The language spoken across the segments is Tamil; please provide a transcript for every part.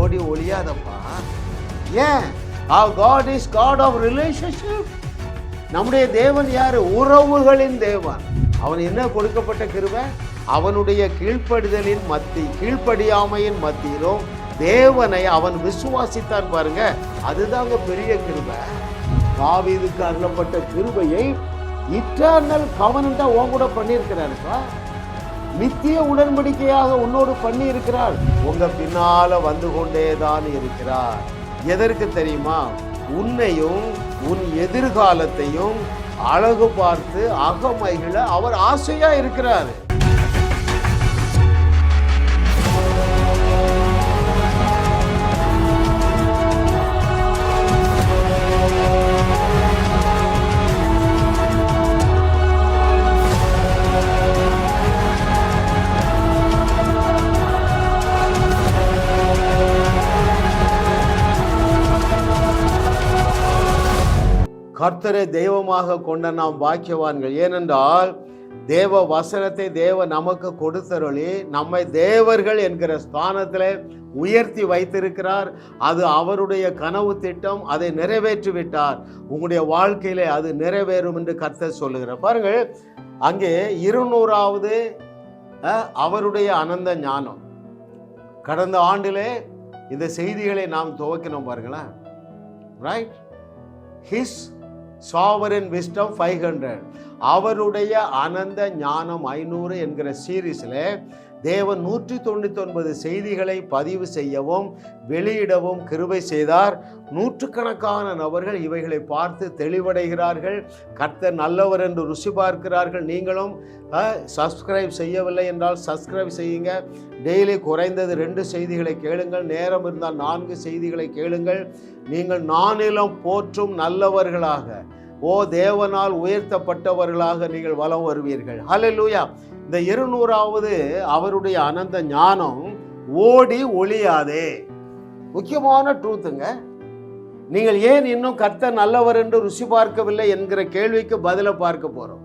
ஓடி ஒழியாதப்பா ஏன்? Our God is God of relationship நம்முடைய தேவன் யார்? உறவுகளின் தேவன். அவன் என்ன கொடுக்கப்பட்ட கிருவை அவனுடைய கீழ்ப்படிதலின் மத்தி கீழ்ப்படியாமையின் மத்தியிலும் தேவனை அவன் விசுவாசித்தான் பாருங்க. அதுதாங்க பெரிய கிருபை. காவிதுக்கு அருளப்பட்ட கிருபையை இட்டர்னல் கவனண்டா உன் கூட பண்ணியிருக்கிறாருப்பா. நித்திய உடன்படிக்கையாக உன்னோடு பண்ணி இருக்கிறார் உங்க பின்னால வந்து கொண்டே தான் இருக்கிறார். எதற்கு தெரியுமா? உன்னையும் உன் எதிர்காலத்தையும் அழகு பார்த்து அகமைகளை அவர் ஆசையா இருக்கிறார். கர்த்தரை தெய்வமாக கொண்ட நாம் பாக்கியவான்கள். ஏனென்றால் தேவ வசனத்தை தேவ நமக்கு கொடுத்தருளி நம்மை தேவர்கள் என்கிற ஸ்தானத்தில் உயர்த்தி வைத்திருக்கிறார். அது அவருடைய கனவு திட்டம் அதை நிறைவேற்றி விட்டார் உங்களுடைய வாழ்க்கையிலே அது நிறைவேறும் என்று கர்த்தர் சொல்லுகிறார். பாருங்கள் அங்கே இருநூறாவது அவருடைய அனந்த ஞானம். கடந்த ஆண்டிலே இந்த செய்திகளை நாம் துவக்கினோம் பாருங்களேன். Right his sovereign wisdom five hundred அவருடைய அனந்த ஞானம் ஐநூறு என்கிற சீரீஸில் தேவன் நூற்றி தொண்ணூற்றி ஒன்பது செய்திகளை பதிவு செய்யவும் வெளியிடவும் கிருபை செய்தார். நூற்றுக்கணக்கான நபர்கள் இவைகளை பார்த்து தெளிவடைகிறார்கள். கர்த்தர் நல்லவர் என்று ருசி பார்க்கிறார்கள். நீங்களும் சப்ஸ்கிரைப் செய்யவில்லை என்றால் சப்ஸ்கிரைப் செய்யுங்க. டெய்லி குறைந்தது ரெண்டு செய்திகளை கேளுங்கள். நேரம் இருந்தால் நான்கு செய்திகளை கேளுங்கள். நீங்கள் நானிலும் போற்றும் நல்லவர்களாக ஓ தேவனால் உயர்த்தப்பட்டவர்களாக நீங்கள் வலம் வருவீர்கள். ஹalleluya இந்த இருநூறாவது அவருடைய அனந்த ஞானம் ஓடி ஒளியாதே. முக்கியமான ட்ரூத்துங்க நீங்கள் ஏன் இன்னும் கர்த்தர் நல்லவர் என்று ருசி பார்க்கவில்லை என்கிற கேள்விக்கு பதிலை பார்க்க போகிறோம்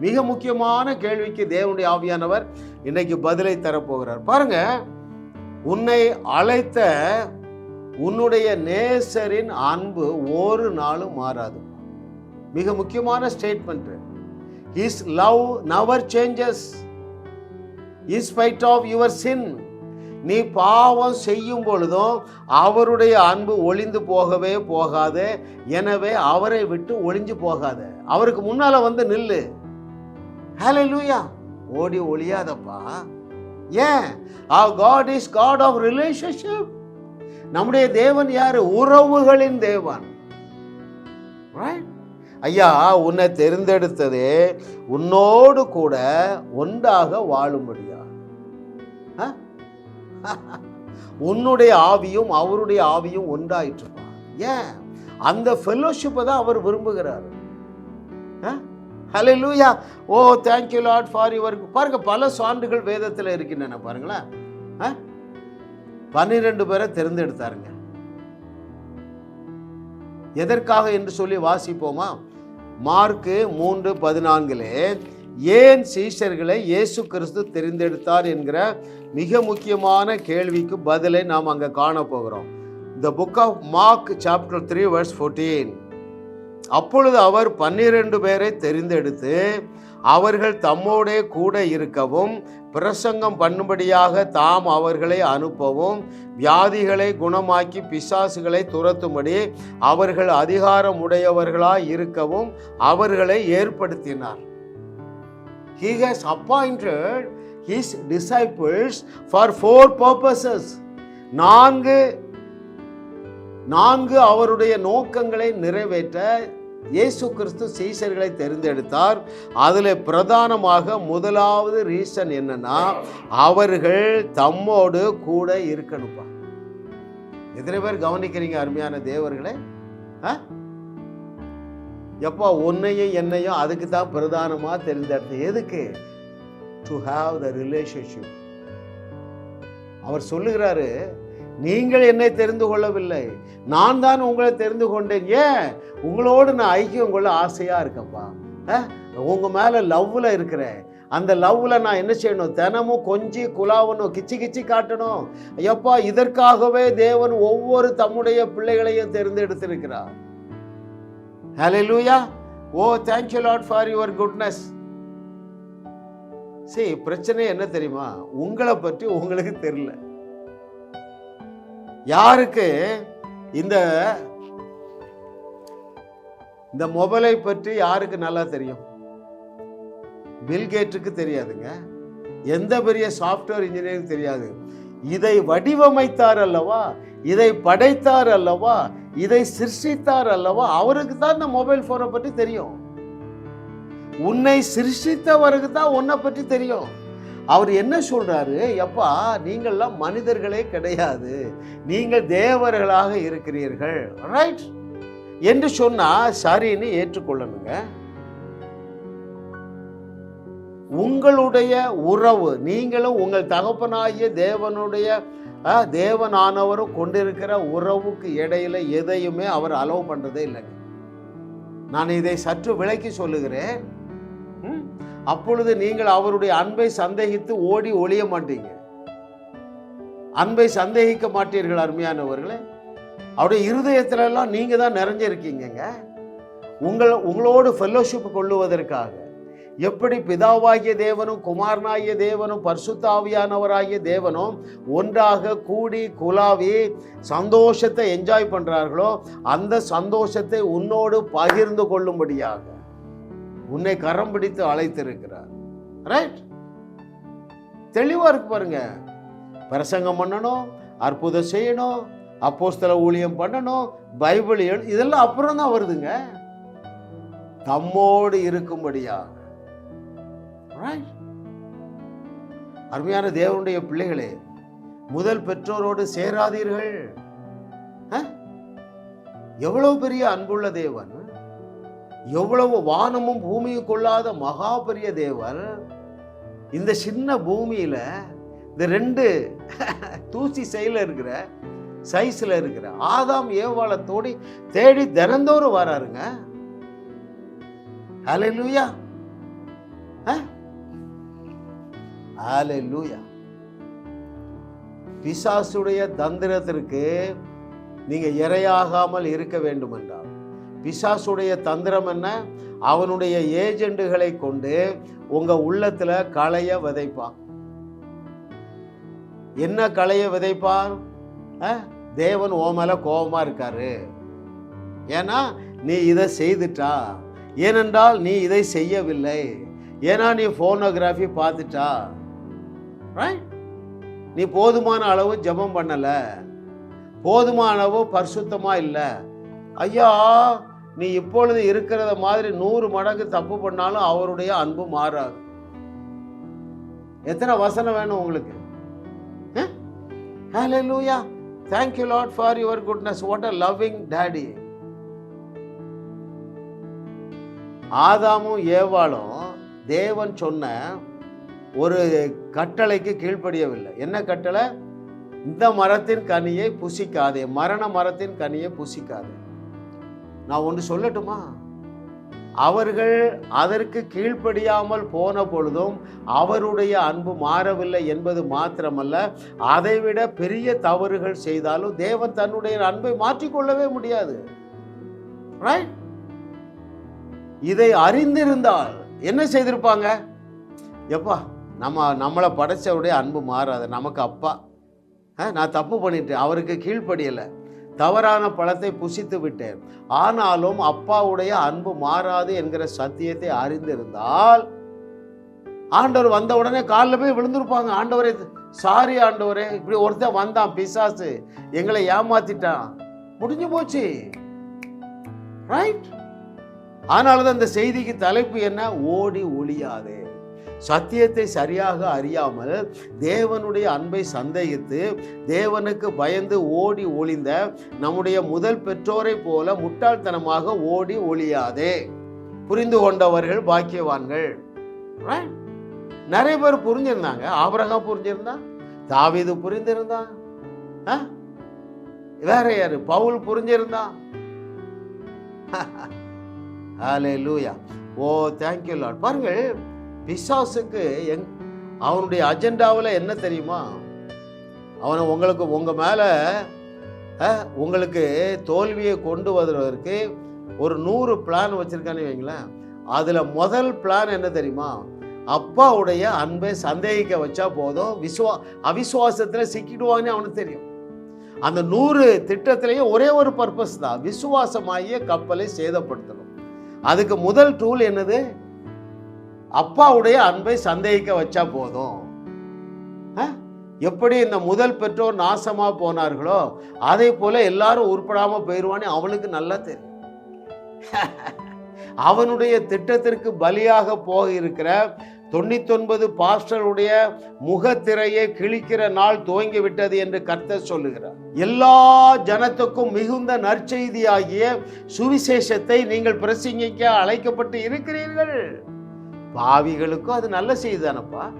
மிக முக்கியமான கேள்விக்கு தேவனுடைய ஆவியானவர் இன்னைக்கு பதிலை தரப்போகிறார். பாருங்க உன்னை அழைத்த உன்னுடைய நேசரின் அன்பு ஒரு நாளும் மாறாது. மிக முக்கியமான statement is love never changes in spite of your sin நீ பாவம் செய்யும் பொழுதும் அவருடைய அன்பு ஒளிந்து போகவே போகாது. எனவே அவரை விட்டு ஒளிஞ்சு போகாத. அவருக்கு முன்னால வந்து நில்லு. லூயா ஓடி ஒளியாதப்பா. ஏன்? God is God of relationship நம்முடைய தேவன் யாரு? உறவுகளின் தேவன். ரைட் ஐயா உன்னை தெரிந்தெடுத்தது உன்னோடு கூட ஒன்றாக வாழும்படியா? ஆ? உன்னுடைய ஆவியும் அவருடைய ஆவியும் ஒன்றாயிற்றுப்பா. ஏன்? அந்த ஃபெல்லோஷிப்பை தான் அவர் விரும்புகிறார். Hallelujah oh thank you lot for your பாருங்க பல சான்றுகள் வேதத்தில் இருக்கின்றன பாருங்களேன். ஆ? பன்னிரெண்டு பேரை தேர்ந்தெடுத்தாருங்க. எதற்காக என்று சொல்லி வாசிப்போமா? மார்க்கு மூன்று பதினான்கிலே ஏன் சீஷர்களை இயேசு கிறிஸ்து தெரிந்தெடுத்தார்? என்கிற மிக முக்கியமான கேள்விக்கு பதிலை நாம் அங்கே காண போகிறோம். The book of Mark chapter three verse fourteen அப்பொழுது அவர் பன்னிரண்டு பேரை தெரிந்தெடுத்து அவர்கள் தம்மோடே கூட இருக்கவும் பிரசங்கம் பண்ணும்படியாக தாம் அவர்களை அனுப்பவும் வியாதிகளை குணமாக்கி பிசாசுகளை துரத்தும்படி அவர்கள் அதிகாரம் உடையவர்களாய் இருக்கவும் அவர்களை ஏற்படுத்தினார். He has appointed his disciples for four purposes நான்கு நான்கு அவருடைய நோக்கங்களை நிறைவேற்ற இயேசு கிறிஸ்து சீசர்களை தெரிந்தெடுத்தார். அதில் பிரதானமாக முதலாவது ரீசன் என்னன்னா அவர்கள் தம்மோடு கூட இருக்கணும்ப்பா. எத்தனை பேர் கவனிக்கிறீங்க அருமையான தேவர்களை? ஆ? உன்னையும் என்னையும் அதுக்கு தான் பிரதானமாக தெரிந்தெடுத்து எதுக்கு? டு ஹாவ் த ரிலேஷன்ஷிப் அவர் சொல்லுகிறாரு நீங்கள் என்னை தெரிந்து கொள்ளவில்லை. நான் தான் உங்களை தெரிந்து கொண்டேன். ஏன்? உங்களோடு நான் ஐக்கியம் கொள்ள ஆசையாக இருக்கேன்ப்பா. உங்கள் மேலே லவ்வில் இருக்கிறேன். அந்த லவ்வில் நான் என்ன செய்யணும்? தினமும் கொஞ்சி குலாவணும் கிச்சி கிச்சி காட்டணும். ஐயப்பா இதற்காகவே தேவன் ஒவ்வொரு தம்முடைய பிள்ளைகளையும் தேர்ந்தெடுத்திருக்கிறார். லூயா ஓ thank you for your goodness சரி பிரச்சனை என்ன தெரியுமா? உங்களை பற்றி உங்களுக்கு தெரியல. யாருக்கு? இந்த இந்த மொபைலை பற்றி யாருக்கு நல்லா தெரியும்? பில்கேட்டுக்கு தெரியாதுங்க. எந்த பெரிய சாஃப்ட்வேர் இன்ஜினியரிங் தெரியாது. இதை வடிவமைத்தார் அல்லவா? இதை படைத்தார் அல்லவா? இதை சிருஷ்டித்தார் அல்லவா? அவருக்கு தான் இந்த மொபைல் போனை பற்றி தெரியும். உன்னை சிருஷ்டித்தவருக்கு தான் உன்னை பற்றி தெரியும். அவர் என்ன சொல்கிறாரு எப்பா நீங்கள்லாம் மனிதர்களே கிடையாது. நீங்கள் தேவர்களாக இருக்கிறீர்கள். ரைட் என்று சொன்னால் சரின்னு ஏற்றுக்கொள்ளணுங்க. உங்களுடைய உறவு நீங்களும் உங்கள் தகப்பனாகிய தேவனுடைய தேவனானவரும் கொண்டிருக்கிற உறவுக்கு இடையில எதையுமே அவர் அலோவ் பண்ணுறதே இல்லைங்க. நான் இதை சற்று விளக்கி சொல்லுகிறேன். அப்பொழுது நீங்கள் அவருடைய அன்பை சந்தேகித்து ஓடி ஒளிய மாட்டீங்க. அன்பை சந்தேகிக்க மாட்டீர்கள் அருமையானவர்களே. அவருடைய இருதயத்துல எல்லாம் நீங்க தான் நிறைஞ்சிருக்கீங்கங்க உங்கள் உங்களோடு ஃபெல்லோஷிப் கொள்ளுவதற்காக எப்படி பிதாவாகிய தேவனும் குமாரனாகிய தேவனும் பர்சுத்தாவியானவராகிய தேவனும் ஒன்றாக கூடி குலாவி சந்தோஷத்தை என்ஜாய் பண்ணுறார்களோ அந்த சந்தோஷத்தை உன்னோடு பகிர்ந்து கொள்ளும்படியாக. உன்னை கரம் பிடித்து அழைத்திருக்கிறார். ரைட் தெளிவாக இருக்கு பாருங்க. பிரசங்கம் பண்ணணும் அற்புதம் செய்யணும் அப்போஸ்தல ஊழியம் பண்ணணும் பைபிள் எழு இதெல்லாம் அப்புறம் தான் வருதுங்க. தம்மோடு இருக்கும்படியாக. அருமையான தேவனுடைய பிள்ளைகளே முதல் பெற்றோரோடு சேராதீர்கள். எவ்வளவு பெரிய அன்புள்ள தேவன். எவ்வளவு வானமும் பூமியும் கொள்ளாத மகா தேவர் இந்த சின்ன பூமியில இந்த ரெண்டு தூசி செயல இருக்கிற சைஸ்ல இருக்கிற ஆதாம் ஏவாளத்தோடி தேடி தினந்தோறும் வராருங்க. ஹalleluya. ஹalleluya. பிசாசுடைய தந்திரத்திற்கு நீங்க இரையாகாமல் இருக்க வேண்டும் என்றால் பிசாசுடைய தந்திரம் என்ன? அவனுடைய ஏஜெண்டுகளை கொண்டு உங்கள் உள்ளத்தில் களைய விதைப்பான் என்ன களைய விதைப்பான் தேவன் ஓ மேலே கோபமாக இருக்காரு. ஏன்னா நீ இதை செய்துட்டா. ஏனென்றால் நீ இதை செய்யவில்லை. ஏன்னா நீ ஃபோனோகிராஃபி பார்த்துட்டா. நீ போதுமான அளவு ஜெபம் பண்ணலை. போதுமான அளவு பரிசுத்தமாக இல்லை. ஐயா நீ இப்பொழுது இருக்கிறத மாதிரி நூறு மடங்கு தப்பு பண்ணாலும் அவருடைய அன்பு மாறாது. எத்தனை வசனம் வேணும் உங்களுக்கு? ஹalleluya லூயா you Lord for your goodness what a loving daddy ஆதாமும் ஏவாளும் தேவன் சொன்ன ஒரு கட்டளைக்கு கீழ்ப்படியவில்லை. என்ன கட்டளை? இந்த மரத்தின் கனியை புசிக்காதே. மரண மரத்தின் கனியை புசிக்காதே. நான் ஒன்று சொல்லட்டுமா? அவர்கள் அதற்கு கீழ்ப்படியாமல் போன பொழுதும் அவருடைய அன்பு மாறவில்லை என்பது மாத்திரமல்ல அதைவிட பெரிய தவறுகள் செய்தாலும் தேவன் தன்னுடைய அன்பை மாற்றிக்கொள்ளவே முடியாது. ரைட் இதை அறிந்திருந்தால் என்ன செய்திருப்பாங்க? எப்பா நம்ம நம்மளை படைச்சவருடைய அன்பு மாறாது. நமக்கு அப்பா நான் தப்பு பண்ணிட்டேன். அவருக்கு கீழ்ப்படியலை. தவறான பழத்தை புசித்து விட்டேன். ஆனாலும் அப்பாவுடைய அன்பு மாறாது என்கிற சத்தியத்தை அறிந்திருந்தால் ஆண்டவர் வந்த உடனே காலில் போய் விழுந்திருப்பாங்க. ஆண்டவரே சாரி ஆண்டவரே. இப்படி ஒருத்தன் வந்தான் பிசாசு. எங்களை ஏமாத்திட்டான். முடிஞ்சு போச்சு. ரைட் அதனால தான் இந்த செய்திக்கு தலைப்பு என்ன? ஓடி ஒளியாதே. சத்தியத்தை சரியாக அறியாமல் தேவனுடைய அன்பை சந்தேகித்து தேவனுக்கு பயந்து ஓடி ஒளிந்த நம்முடைய முதல் பெற்றோரை போல முட்டாள்தனமாக ஓடி ஒளியாதே. புரிந்து கொண்டவர்கள் பாக்கியவான்கள். நிறைய பேர் புரிஞ்சிருந்தாங்க. ஆபரகா புரிஞ்சிருந்தான் தாவிது புரிந்திருந்தான் வேற யாரு? பவுல் புரிஞ்சிருந்தான் லூயா ஓ தேங்க்யூ லாட் பாருங்கள் பிசாசுக்கு எங் அவனுடைய அஜெண்டாவில் என்ன தெரியுமா? அவனை உங்களுக்கு உங்கள் மேலே உங்களுக்கு தோல்வியை கொண்டு வருவதற்கு ஒரு நூறு பிளான் வச்சுருக்கான்னு வைங்களேன். அதில் முதல் பிளான் என்ன தெரியுமா? அப்பாவுடைய அன்பை சந்தேகிக்க வச்சா போதும். விசுவா அவிசுவாசத்தில் சிக்கிடுவான்னு அவனுக்கு தெரியும். அந்த நூறு திட்டத்திலேயும் ஒரே ஒரு பர்பஸ் தான். விசுவாசமாகிய கப்பலை சேதப்படுத்தணும். அதுக்கு முதல் டூல் என்னது? அப்பாவுடைய அன்பை சந்தேகிக்க வச்சா போதும். எப்படி இந்த முதல் பெற்றோர் நாசமாக போனார்களோ அதே போல எல்லாரும் உருப்படாமல் போயிடுவான்னு அவனுக்கு நல்லா தெரியும். அவனுடைய திட்டத்திற்கு பலியாக போக இருக்கிற தொண்ணூத்தொன்பது பாஸ்டருடைய முகத்திரையை கிழிக்கிற நாள் துவங்கி விட்டது என்று கர்த்தர் சொல்லுகிறார். எல்லா ஜனத்துக்கும் மிகுந்த நற்செய்தியாகிய சுவிசேஷத்தை நீங்கள் பிரசங்கிக்க அழைக்கப்பட்டு இருக்கிறீர்கள். பாவிகளுக்கும் அது நல்ல செய்தி தானப்பா?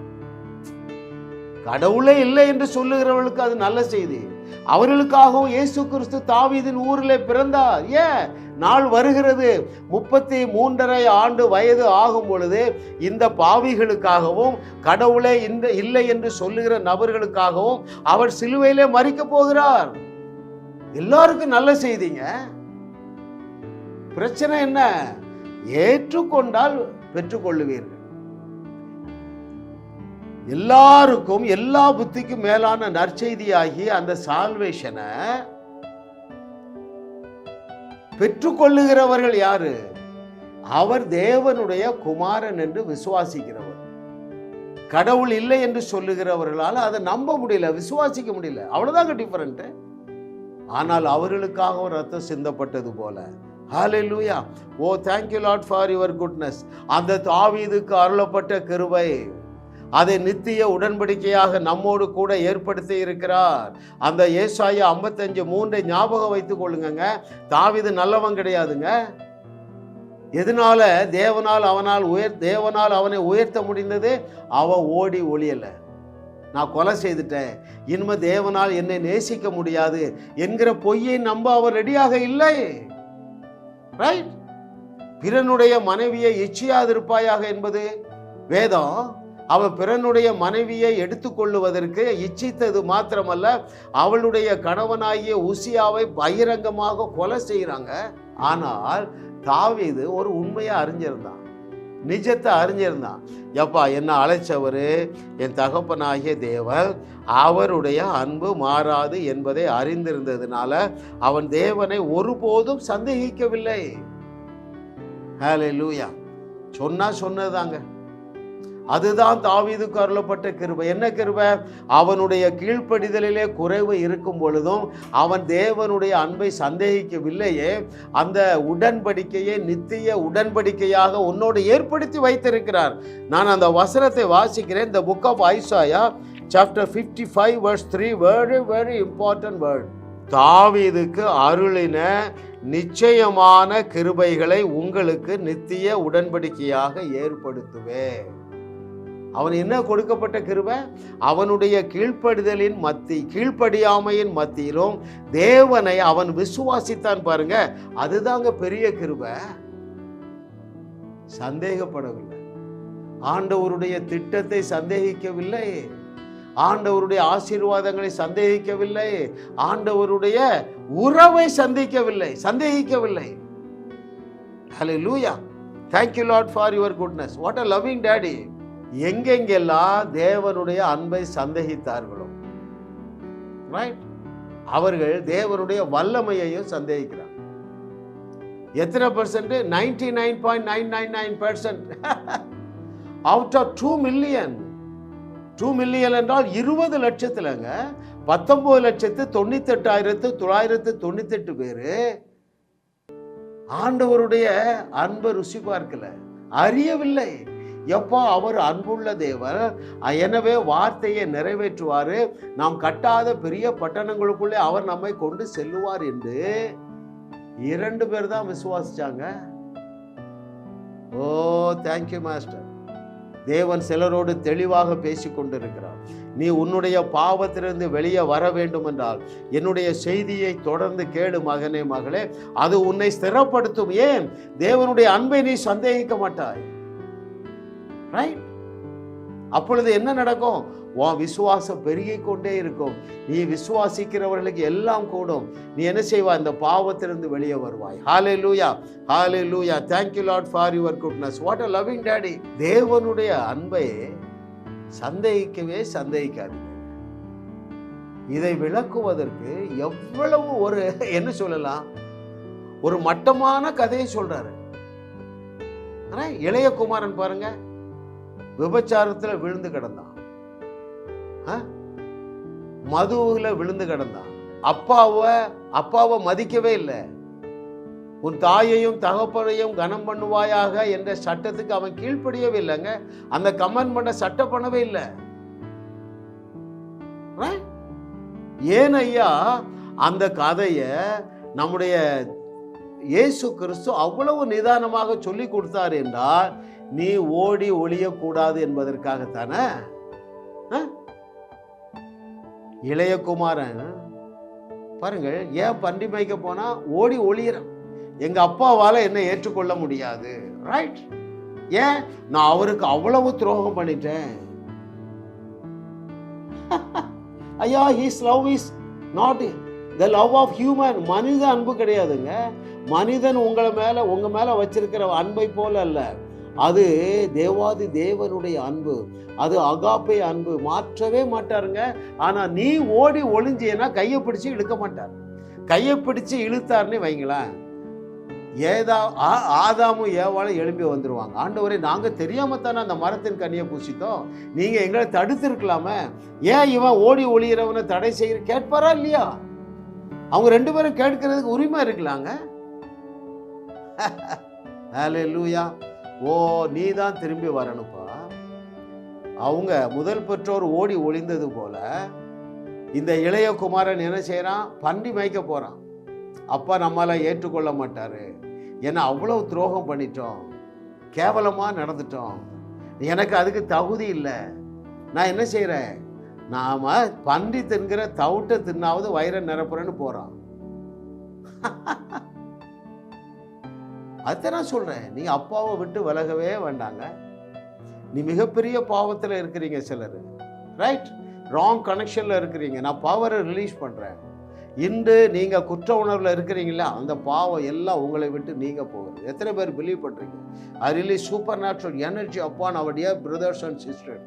கடவுளே இல்லை என்று சொல்லுகிறவர்களுக்கு அது நல்ல செய்தி. அவர்களுக்காகவும் இயேசு கிறிஸ்து தாவீதின் ஊரில் பிறந்தார். ஏன்? நாள் வருகிறது. முப்பத்தி மூன்றரை ஆண்டு வயது ஆகும் பொழுது இந்த பாவிகளுக்காகவும் கடவுளே இந்த இல்லை என்று சொல்லுகிற நபர்களுக்காகவும் அவர் சிலுவையிலே மறிக்க போகிறார். எல்லாருக்கும் நல்ல செய்திங்க. பிரச்சனை என்ன? ஏற்றுக்கொண்டால் பெற்றுக்கொள்ளுவீர்கள். எல்லாருக்கும் எல்லா புத்திக்கும் மேலான நற்செய்தியாகி அந்த சால்வேஷனை பெற்றுக்கொள்ளுகிறவர்கள் யாரு? அவர் தேவனுடைய குமாரன் என்று விசுவாசிக்கிறவர். கடவுள் இல்லை என்று சொல்லுகிறவர்களால் அதை நம்ப முடியல விசுவாசிக்க முடியல. அவ்வளவுதாங்க டிஃபரெண்ட் ஆனால் அவர்களுக்காக ரத்தம் சிந்தப்பட்டது போல hallelujah oh thank you Lord for your goodness அந்த தாவீதுக்கு அருளப்பட்ட கிருபை. அதை நித்திய உடன்படிக்கையாக நம்மோடு கூட ஏற்படுத்தி இருக்கிறார். அந்த ஏசாயா ஐம்பத்தஞ்சு மூன்றை ஞாபகம் வைத்துக் கொள்ளுங்கங்க. தாவிது நல்லவன் கிடையாதுங்க. எதனால? தேவனால் அவனால் உயர் தேவனால் அவனை உயர்த்த முடிந்தது அவன் ஓடி ஒளியலை. நான் கொலை செய்துட்டேன். இனிமே தேவனால் என்னை நேசிக்க முடியாது. என்கிற பொய்யை நம்ப அவர் ரெடியாக இல்லை. ரைட் பிறனுடைய மனைவியை இச்சியாதிருப்பாயாக என்பது வேதம். அவன் பிறனுடைய மனைவியை எடுத்துக்கொள்ளுவதற்கு இச்சித்தது மாத்திரமல்ல அவளுடைய கணவனாகிய உசியாவை பகிரங்கமாக கொலை செய்கிறாங்க. ஆனால் தாவீது ஒரு உண்மையை அறிஞ்சிருந்தான். நிஜத்தை அறிஞ்சிருந்தான் எப்பா என்ன அழைச்சவர் என் தகப்பனாகிய தேவன் அவருடைய அன்பு மாறாது என்பதை அறிந்திருந்ததுனால அவன் தேவனை ஒருபோதும் சந்தேகிக்கவில்லை. ஹேலே லூயா சொன்னா சொன்னதாங்க அதுதான் தாவீதுக்கு அருளப்பட்ட கிருபை. என்ன கிருபை? அவனுடைய கீழ்ப்படிதலிலே குறைவு இருக்கும் பொழுதும் அவன் தேவனுடைய அன்பை சந்தேகிக்கவில்லையே அந்த உடன்படிக்கையை நித்திய உடன்படிக்கையாக உன்னோடு ஏற்படுத்தி வைத்திருக்கிறார். நான் அந்த வசனத்தை வாசிக்கிறேன். இந்த book of Isaiah chapter fifty five verse three very very important word தாவீதுக்கு அருளின நிச்சயமான கிருபைகளை உங்களுக்கு நித்திய உடன்படிக்கையாக ஏற்படுத்துவேன். அவன் என்ன கொடுக்கப்பட்ட கிருபை? அவனுடைய கீழ்ப்படுதலின் மத்தி கீழ்ப்படியாமையின் மத்தியிலும் தேவனை அவன் விசுவாசித்தான் பாருங்க. அதுதாங்க பெரிய கிருபை. சந்தேகப்படவில்லை. ஆண்டவருடைய திட்டத்தை சந்தேகிக்கவில்லை. ஆண்டவருடைய ஆசீர்வாதங்களை சந்தேகிக்கவில்லை. ஆண்டவருடைய உறவை சந்திக்கவில்லை. சந்தேகிக்கவில்லை. Hallelujah thank you Lord for your goodness what a loving daddy எங்கெங்கெல்லாம் தேவனுடைய அன்பை சந்தேகித்தார்களோ ரைட் அவர்கள் தேவனுடைய வல்லமையையும் சந்தேகிக்கிறார். எத்தனை percent ninety nine point nine nine nine percent out of two million two million என்றால் இருபது லட்சத்துலங்க. பத்தொன்பது லட்சத்து தொண்ணூத்தெட்டாயிரத்து தொள்ளாயிரத்து தொண்ணூத்தெட்டு பேரு. ஆண்டவருடைய அன்பை ருசி பார்க்கல அறியவில்லை. எப்போ அவர் அன்புள்ள தேவர் எனவே வார்த்தையை நிறைவேற்றுவார். நாம் கட்டாத பெரிய பட்டணங்களுக்குள்ளே அவர் நம்மை கொண்டு செல்லுவார் என்று இரண்டு பேர் தான் விசுவாசிச்சாங்க. ஓ தேங்க்யூ மாஸ்டர் தேவன் சிலரோடு தெளிவாக பேசி கொண்டிருக்கிறார். நீ உன்னுடைய பாவத்திலிருந்து வெளியே வர வேண்டும் என்றால் என்னுடைய செய்தியை தொடர்ந்து கேளு மகனே மகளே. அது உன்னை ஸ்திரப்படுத்தும். ஏன்? தேவனுடைய அன்பை நீ சந்தேகிக்க மாட்டாய். ரைட் அப்பொழுது என்ன நடக்கும்? உன் விசுவாசம் பெருகி கொண்டே இருக்கும். நீ விசுவாசிக்கிறவர்களுக்கு எல்லாம் கூடும். நீ என்ன செய்வாய்? இந்த பாவத்திலிருந்து வெளியே வருவாய். Hallelujah hallelujah thank you Lord for your goodness what a loving daddy தேவனுடைய அன்பை சந்தேகிக்கவே சந்தேகிக்காது இதை விளக்குவதற்கு எவ்வளவு ஒரு என்ன சொல்லலாம்? ஒரு மட்டமான கதையை சொல்றாரு. இளைய குமாரன் பாருங்க. விபச்சாரத்தில் விழுந்து கிடந்தான். ஆ? விழுந்து கிடந்தான். அப்பாவை அப்பாவை மதிக்கவே இல்லை. உன் தாயையும் தகப்பனையும் கனம் பண்ணுவாயாக என்ற சட்டத்துக்கு அவன் கீழ்ப்படியவே இல்லைங்க. அந்த கமெண்ட் பண்ண சட்டம் பண்ணவே இல்லை. ஏன் ஐயா அந்த கதையை நம்முடைய இயேசு கிறிஸ்து அவ்வளவு நிதானமாக சொல்லி கொடுத்தார் என்றால் நீ ஓடி ஒளியக்கூடாது என்பதற்காகத்தானே? ஆ? பாருங்கள் ஏன் பன்றி மேய்க்க போனா ஓடி ஒளியிறான் எங்க அப்பாவால என்ன ஏற்றுக்கொள்ள முடியாது ரைட் ஏன்? நான் அவருக்கு அவ்வளவு துரோகம் பண்ணிட்டேன். ஐயா his love is not the love of human மனித அன்பு கிடையாதுங்க. மனிதன் உங்களை மேல உங்க மேல வச்சிருக்கிற அன்பை போல அல்ல. அது தேவாதி தேவனுடைய அன்பு. அது அகாப்பை அன்பு. மாற்றவே மாட்டாருங்க. ஆனால் நீ ஓடி ஒளிஞ்சேன்னா கையை பிடிச்சி இழுக்க மாட்டார். கையை பிடிச்சி இழுத்தாருன்னு வைங்களேன். ஏதா ஆ- ஆதாமும் ஏவாலும் எழும்பி வந்துடுவாங்க ஆண்டவரே நாங்கள் தெரியாமல் தானே அந்த மரத்தின் கண்ணியை பூசித்தோம். நீங்கள் எங்களை தடுத்துருக்கலாமே. ஏன் இவன் ஓடி ஒளியிறவனை தடை செய்ய கேட்பாரா இல்லையா? அவங்க ரெண்டு பேரும் கேட்கறதுக்கு உரிமை இருக்கலாங்க. லூயா ஓ நீ தான் திரும்பி வரணுப்பா அவங்க முதல் பெற்றோர் ஓடி ஒளிந்தது போல இந்த இளைய குமாரன் என்ன செய்கிறான் பன்றி மேய்க்க போகிறான் அப்பா நம்மால ஏற்றுக்கொள்ள மாட்டார். ஏன்னா அவ்வளோ துரோகம் பண்ணிட்டோம். கேவலமாக நடந்துட்டோம். எனக்கு அதுக்கு தகுதி இல்லை. நான் என்ன செய்கிறேன் நாம் பன்றி தின்கிற தவிட்டை தின்னாவது வயிறை நிரப்புறேன்னு போகிறான் அதை நான் சொல்கிறேன் நீ அப்பாவை விட்டு விலகவே வேண்டாங்க. நீ மிகப்பெரிய பாவத்தில் இருக்கிறீங்க சிலர். ரைட் ராங் கனெக்ஷனில் இருக்கிறீங்க. நான் பவரை ரிலீஸ் பண்ணுறேன் இன்று நீங்கள் குற்ற உணர்வில் இருக்கிறீங்களா அந்த பாவம் எல்லாம் உங்களை விட்டு நீங்கள் போகுது. எத்தனை பேர் பிலீவ் பண்ணுறீங்க I release supernatural energy upon our dear brothers and sister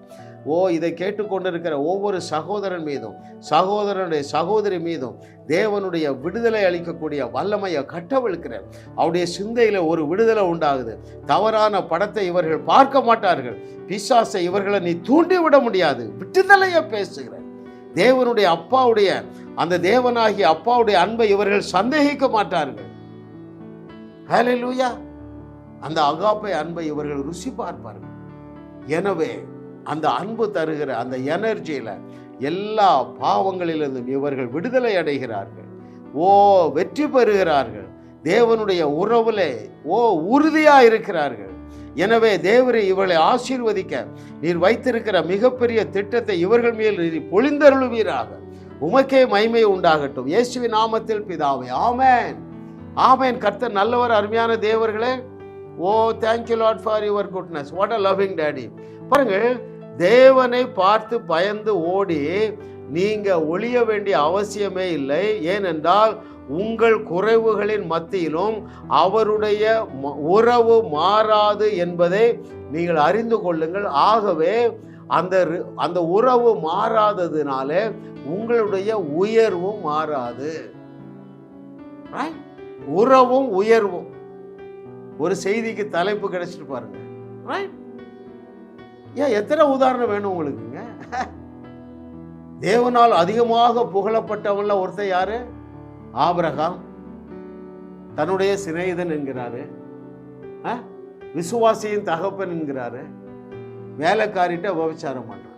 oh இதை கேட்டுக்கொண்டிருக்கிற ஒவ்வொரு சகோதரன் மீதும் சகோதரனுடைய சகோதரி மீதும் தேவனுடைய விடுதலை அளிக்கக்கூடிய வல்லமையை கட்டவிழ்க்கிறேன். அவருடைய சிந்தையில் ஒரு விடுதலை உண்டாகுது. தவறான படத்தை இவர்கள் பார்க்க மாட்டார்கள். பிசாசை இவர்களை நீ தூண்டி விட முடியாது. விடுதலையை பேசுகிற தேவனுடைய அப்பாவுடைய அந்த தேவனாகிய அப்பாவுடைய அன்பை இவர்கள் சந்தேகிக்க மாட்டார்கள். ஹalleluya அந்த அகாப்பை அன்பை இவர்கள் ருசி பார்ப்பார்கள். எனவே அந்த அன்பு தருகிற அந்த எனர்ஜியில் எல்லா பாவங்களிலிருந்தும் இவர்கள் விடுதலை அடைகிறார்கள். ஓ வெற்றி பெறுகிறார்கள். தேவனுடைய உறவுல ஓ உறுதியாக இருக்கிறார்கள். எனவே தேவரை இவளை ஆசீர்வதிக்க நீர் வைத்திருக்கிற மிகப்பெரிய திட்டத்தை இவர்கள் மேல் நீர் பொழிந்தருளுவீராக. உமக்கே மைமை உண்டாகட்டும். இயேசுவி நாமத்தில் பிதாவை ஆமேன். ஆமேன். கர்த்தர் நல்லவர் அருமையான தேவர்களே. ஓ thank you Lord for your goodness what a loving daddy பாருங்கள் தேவனை பார்த்து பயந்து ஓடி நீங்க ஒளிய வேண்டிய அவசியமே இல்லை. ஏனென்றால் உங்கள் குறைவுகளின் மத்தியிலும் அவருடைய ம- உறவு மாறாது என்பதை நீங்கள் அறிந்து கொள்ளுங்கள். ஆகவே அந்த அந்த உறவு மாறாததுனாலே உங்களுடைய உயர்வும் மாறாது. உறவும் உயர்வும். ஒரு செய்திக்கு தலைப்பு கிடைச்சிட்டு பாருங்க. ரைட் ஏன் எத்தனை உதாரணம் வேணும் உங்களுக்குங்க? தேவனால் அதிகமாக புகழப்பட்டவன்ல ஒருத்தன் யாரு? ஆபிரகாம். தன்னுடைய சிநேகிதன் என்கிறாரு. ஆ? விசுவாசியின் தகப்பன் என்கிறாரு. வேலைக்காரிட்ட விபச்சாரம் பண்றான்.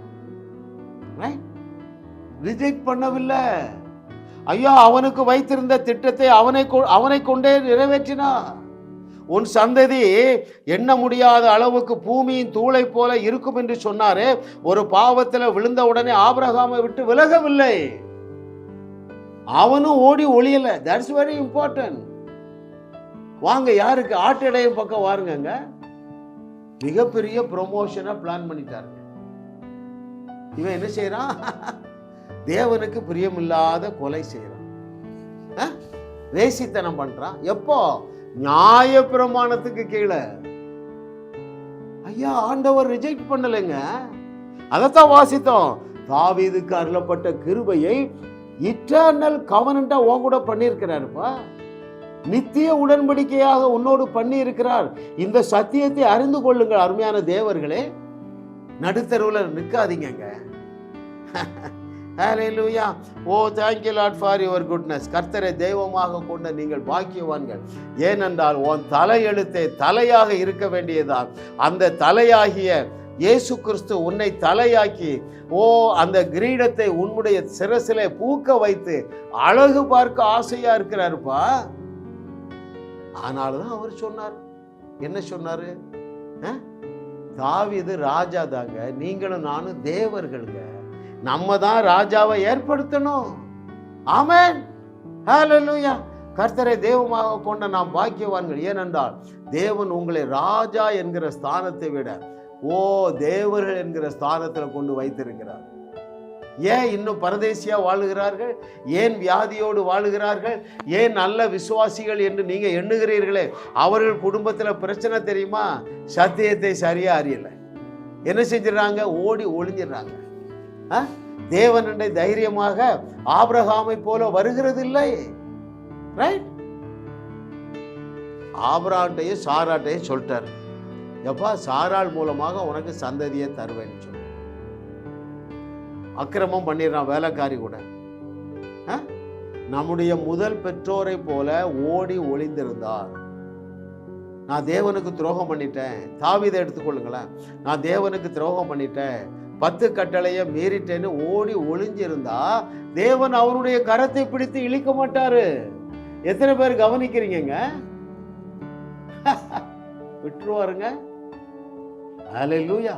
ரிஜெக்ட் பண்ணவில்லை. ஐயா அவனுக்கு வைத்திருந்த திட்டத்தை அவனை கொ- அவனை கொண்டே நிறைவேற்றினார் உன் சந்ததி எண்ண முடியாத அளவுக்கு பூமியின் தூளை போல இருக்கும் என்று சொன்னாரு. ஒரு பாவத்தில் விழுந்த உடனே ஆபிரகாமை விட்டு விலகவில்லை. அவனும் ஓடி ஒளியல. தட்ஸ் வெரி இம்பார்ட்டன்ட் வாங்க யாருக்கு? ஆட்டடையும் பக்கம் வாருங்க மிகப்பெரிய ப்ரொமோஷனை பிளான் பண்ணிட்டாருங்க. இவன் என்ன செய்யறான்? தேவனுக்கு பிரியமில்லாத கொலை செய்கிறான் வேசித்தனம் பண்றான். எப்போ? நியாய பிரமாணத்துக்கு கீழே. ஐயா ஆண்டவர் ரிஜெக்ட் பண்ணலைங்க. அதைத்தான் வாசித்தோம். தாவீதுக்கு அருளப்பட்ட கிருபையை இட்டர்னல் கவனண்டா உன் கூட பண்ணியிருக்கிறாருப்பா. நித்திய உடன்படிக்கையாக உன்னோடு பண்ணி இருக்கிறார் இந்த சத்தியத்தை அறிந்து கொள்ளுங்கள் அருமையான தேவர்களே. நடுத்தருவில் நிற்காதீங்கங்க hallelujah oh thank you for your goodness கர்த்தரை தெய்வமாக கொண்ட நீங்கள் பாக்கியவான்கள். ஏனென்றால் உன் தலையெழுத்தை தலையாக இருக்க வேண்டியதால் அந்த தலையாகிய இயேசு கிறிஸ்து உன்னை தலையாக்கி ஓ அந்த கிரீடத்தை உன்னுடைய சிரசிலே பூக்க வைத்து அழகு பார்க்க ஆசையா இருக்கிறாருப்பா? ஆனாலும் அவர் சொன்னார். என்ன சொன்னாரு? தாவி இது ராஜா தாங்க நீங்களும் நானும் தேவர்களுங்க. நம்ம தான் ராஜாவை ஏற்படுத்தணும். ஆமேன். ஹalleluya. கர்த்தரை தெய்வமாக கொண்ட நாம் பாக்கியவான்கள். ஏனென்றால் தேவன் உங்களை ராஜா என்கிற ஸ்தானத்தை விட ஓ தேவர்கள் என்கிற ஸ்தானத்தில் கொண்டு வைத்திருக்கிறார். ஏன் இன்னும் பரதேசியா வாழுகிறார்கள்? ஏன் வியாதியோடு வாழுகிறார்கள்? ஏன் நல்ல விசுவாசிகள் என்று நீங்க எண்ணுகிறீர்களே? அவர்கள் குடும்பத்தில் பிரச்சனை தெரியுமா? சத்தியத்தை சரியா அறியலை. என்ன செஞ்சிடறாங்க? ஓடி ஒளிஞ்சிடறாங்க. ஆ? என்னை தைரியமாக ஆபிரகாமை போல வருகிறதில்லை. ரைட் ஆபிரகாண்டையும் சாராட்டையும் சொல்லிட்டார். எப்பா சாராள் மூலமாக உனக்கு சந்ததியை தருவேன்னு சொல்லி அக்கிரமம் பண்ணிடுறான் வேலைக்காரி கூட. ஆ? நம்முடைய முதல் பெற்றோரை போல ஓடி ஒளிந்திருந்தார். நான் தேவனுக்கு துரோகம் பண்ணிட்டேன். தாவிதை எடுத்துக்கொள்ளுங்களேன். நான் தேவனுக்கு துரோகம் பண்ணிட்டேன். பத்து கட்டளையை மீறிட்டேன்னு ஓடி ஒளிஞ்சிருந்தா தேவன் அவருடைய கரத்தை பிடித்து இழிக்க மாட்டாரு. எத்தனை பேர் கவனிக்கிறீங்கங்க? விட்டுருவாருங்க. ஹalleluya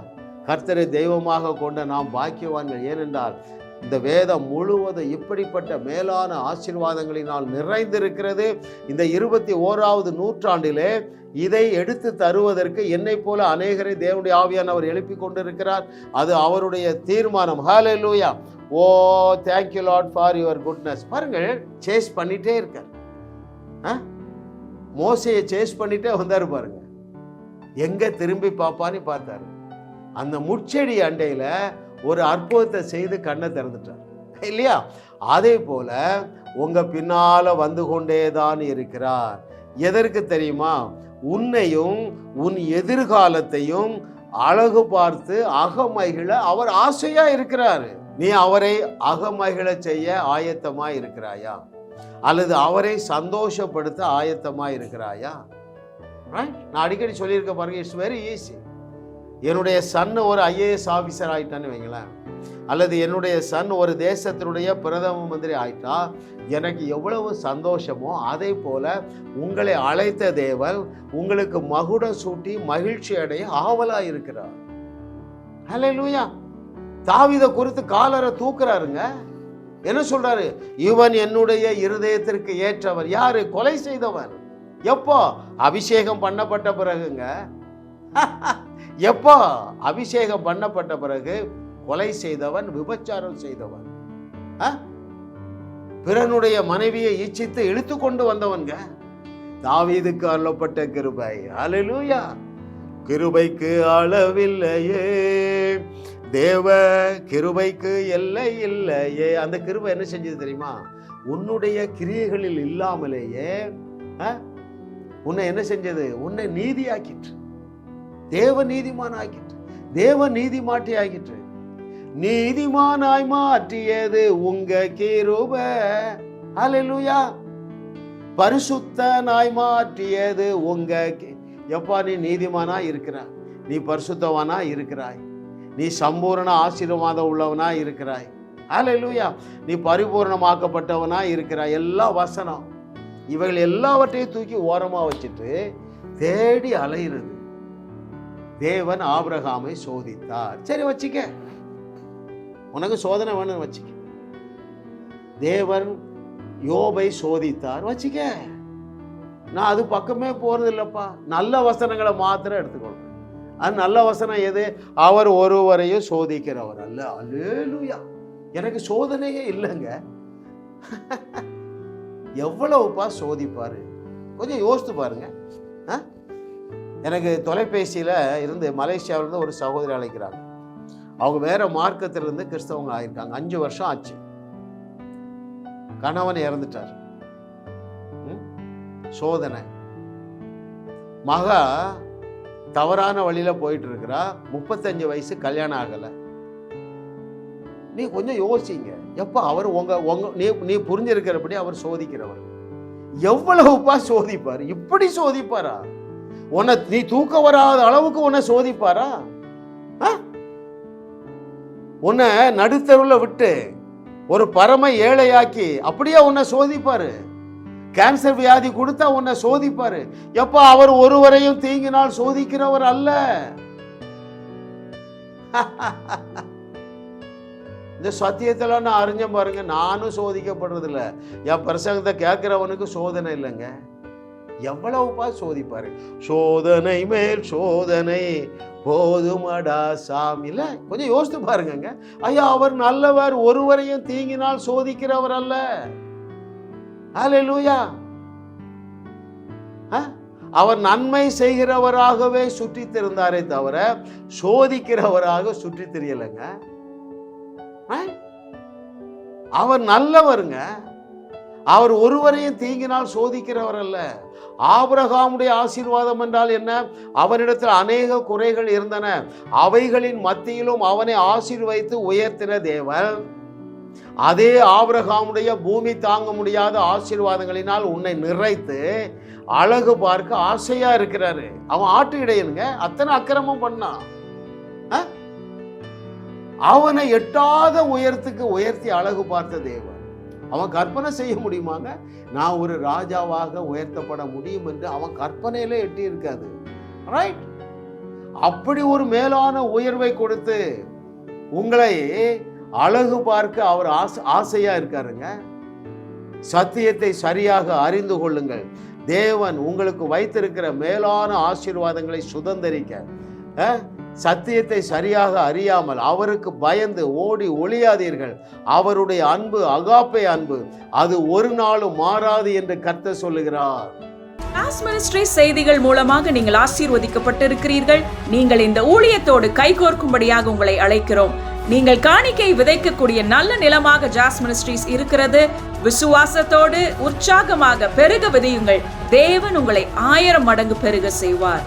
கர்த்தரை தெய்வமாக கொண்ட நாம் பாக்கியவான்கள். ஏனென்றால் இந்த வேதம் முழுவதும் இப்படிப்பட்ட மேலான ஆசீர்வாதங்களினால் நிறைந்திருக்கிறது. இந்த இருபத்தி ஓராவது நூற்றாண்டிலே இதை எடுத்து தருவதற்கு என்னை போல அநேகரை தேவனுடைய ஆவியானவர் எழுப்பி கொண்டிருக்கிறார். அது அவருடைய தீர்மானம். Hallelujah oh thank you Lord for your goodness பாருங்கள் சேஸ் பண்ணிட்டே இருக்கார். ஆ? மோசையை சேஸ் பண்ணிட்டே வந்தார் பாருங்க. எங்க திரும்பி பார்ப்பான்னு பார்த்தாரு. அந்த முட்செடி அண்டையில ஒரு அற்புதத்தை செய்து கண்ணை திறந்துட்டார். இல்லையா? அதே போல உங்கள் பின்னால வந்து கொண்டேதான் இருக்கிறார். எதற்கு தெரியுமா? உன்னையும் உன் எதிர்காலத்தையும் அழகு பார்த்து அகமகிழ அவர் ஆசையாக இருக்கிறாரு. நீ அவரை அகமகிழ செய்ய ஆயத்தமாக இருக்கிறாயா? அல்லது அவரை சந்தோஷப்படுத்த ஆயத்தமாக இருக்கிறாயா? நான் அடிக்கடி சொல்லியிருக்க பாருங்க இட்ஸ் வெரி ஈஸி என்னுடைய சன் ஒரு ஐஏஎஸ் ஆஃபீஸர் ஆயிட்டான்னு வைங்களேன். அல்லது என்னுடைய சன் ஒரு தேசத்தினுடைய பிரதம மந்திரி ஆயிட்டா எனக்கு எவ்வளவு சந்தோஷமோ அதே போல உங்களை அழைத்த தேவன் உங்களுக்கு மகுடம் சூட்டி மகிழ்ச்சி அடைய ஆவலா இருக்கிறார். லுயா தாவிதை குறித்து காலரை தூக்குறாருங்க. என்ன சொல்றாரு? இவன் என்னுடைய இருதயத்திற்கு ஏற்றவர். யாரு? கொலை செய்தவர். எப்போ? அபிஷேகம் பண்ணப்பட்ட பிறகுங்க. எப்போ அபிஷேகம் பண்ணப்பட்ட பிறகு கொலை செய்தவன் விபச்சாரம் செய்தவன்? ஆ? பிறனுடைய மனைவியை இச்சித்து இழுத்து கொண்டு வந்தவன்க? தாவீதுக்கு அள்ளப்பட்ட கிருபை. அல்லேலூயா கிருபைக்கு அளவில்லையே. தேவ கிருபைக்கு எல்லை இல்லையே. அந்த கிருபை என்ன செஞ்சது தெரியுமா? உன்னுடைய கிரியைகளில் இல்லாமலேயே ஆ? உன்னை என்ன செஞ்சது? உன்னை நீதியாக்கிற்று. தேவ நீதிமான் ஆகிற்று தேவ நீதிமாட்டி ஆகிற்று நீதிமானாய் மாற்றியது உங்க கீரூப. ஹalleluya பரிசுத்தனாய் மாற்றியது உங்க எப்பா நீ நீதிமானா இருக்கிற நீ பரிசுத்தவானா இருக்கிறாய். நீ சம்பூரண ஆசீர்வாதம் உள்ளவனா இருக்கிறாய். ஹalleluya நீ பரிபூர்ணமாக்கப்பட்டவனா இருக்கிறாய். எல்லா வசனம். இவைகள் எல்லாவற்றையும் தூக்கி ஓரமாக வச்சுட்டு தேடி அலையிறது. தேவன் ஆபிரகாமை சோதித்தார். சரி வச்சுக்க. உனக்கு சோதனை வேணும் வச்சுக்க. தேவன் யோபை சோதித்தார். வச்சுக்க. நான் அது பக்கமே போறது இல்லப்பா. நல்ல வசனங்களை மாத்திரம் எடுத்துக்கணும். அது நல்ல வசனம் எது? அவர் ஒருவரையும் சோதிக்கிறவர் அல்ல. அல்லேலூயா. எனக்கு சோதனையே இல்லைங்க. எவ்வளவுப்பா சோதிப்பாரு? கொஞ்சம் யோசித்து பாருங்க. எனக்கு தொலைபேசியில் இருந்து மலேசியாவிலேருந்து ஒரு சகோதரி அழைக்கிறாங்க. அவங்க வேற மார்க்கத்திலிருந்து கிறிஸ்தவங்க ஆகியிருக்காங்க அஞ்சு வருஷம் ஆச்சு. கணவன் இறந்துட்டார். சோதனை. மகா தவறான வழியில் போயிட்டு இருக்கிறா முப்பத்தஞ்சு வயசு கல்யாணம் ஆகலை. நீ கொஞ்சம் யோசிங்க. எப்போ அவர் உங்க உங்க நீ நீ புரிஞ்சிருக்கிறபடி அவர் சோதிக்கிறவர். எவ்வளவுப்பா சோதிப்பார்? இப்படி சோதிப்பாரா? உன்னை நீ தூக்க வராத அளவுக்கு உன்னை சோதிப்பாரா? உன்னை நடுத்தருவில் விட்டு ஒரு பரம ஏழையாக்கி அப்படியே உன்னை சோதிப்பாரு. கேன்சர் வியாதி கொடுத்தா உன்னை சோதிப்பாரு. எப்ப அவர் ஒருவரையும் தீங்கினால் சோதிக்கிறவர் அல்ல. இந்த சத்தியத்தில் நான் அறிஞ்ச பாருங்க நானும் சோதிக்கப்படுறது இல்ல என் பிரசங்கத்தை கேட்கிறவனுக்கு சோதனை இல்லைங்க. எவ்வளவுப்பா சோதிப்பாரு? சோதனை மேல் சோதனை போதுமடா சாமில கொஞ்சம் யோசித்து பாருங்கங்க. ஐயா அவர் நல்லவர் ஒருவரையும் தீங்கினால் சோதிக்கிறவர் அல்ல. ஹalleluya. அவர் நன்மை செய்கிறவராகவே சுற்றித் திருந்தாரே தவிர சோதிக்கிறவராக சுற்றித் தெரியலைங்க. அவர் நல்லவருங்க. அவர் ஒருவரையும் தீங்கினால் சோதிக்கிறவர் அல்ல. ஆபரகாமுடைய ஆசீர்வாதம் என்றால் என்ன? அவனிடத்தில் அநேக குறைகள் இருந்தன. அவைகளின் மத்தியிலும் அவனை ஆசீர்வைத்து உயர்த்தின தேவன். அதே ஆபரகாமுடைய பூமி தாங்க முடியாத ஆசீர்வாதங்களினால் உன்னை நிறைத்து அழகு பார்க்க ஆசையா இருக்கிறாரு. அவன் ஆட்டு இடையனுங்க. அத்தனை அக்கிரமம் பண்ணான். ஆ? அவனை எட்டாத உயரத்துக்கு உயர்த்தி அழகு பார்த்த தேவன். அவன் கற்பனை செய்ய முடியுமாங்க? நான் ஒரு ராஜாவாக உயர்த்தப்பட முடியும் என்று அவன் கற்பனையில எட்டி இருக்காது ரைட் அப்படி ஒரு மேலான உயர்வை கொடுத்து உங்களை அழகு பார்க்க அவர் ஆசை ஆசையா இருக்காருங்க. சத்தியத்தை சரியாக அறிந்து கொள்ளுங்கள். தேவன் உங்களுக்கு வைத்திருக்கிற மேலான ஆசீர்வாதங்களை சுதந்தரிக்க. அஹ், சத்தியத்தை சரியாக அறியாமல் அவருக்கு பயந்து ஓடி ஒளியாதீர்கள். அவருடைய அன்பு அகாப்பை அன்பு அது ஒரு நாளும் மாறாது என்று கர்த்தர் சொல்லுகிறார். ஆஸ் மினிஸ்ட்ரி செய்திகள் மூலமாக நீங்கள் ஆசீர்வதிக்கப்பட்டிருக்கிறீர்கள். நீங்கள் இந்த ஊழியத்தோடு கைகோர்க்கும்படியாக உங்களை அழைக்கிறோம். நீங்கள் காணிக்கை விதைக்கக்கூடிய நல்ல நிலமாக ஜாஸ் மினிஸ்ட்ரீஸ் இருக்கிறது. விசுவாசத்தோடு உற்சாகமாக பெருக விதையுங்கள். தேவன் உங்களை ஆயிரம் மடங்கு பெருக செய்வார்.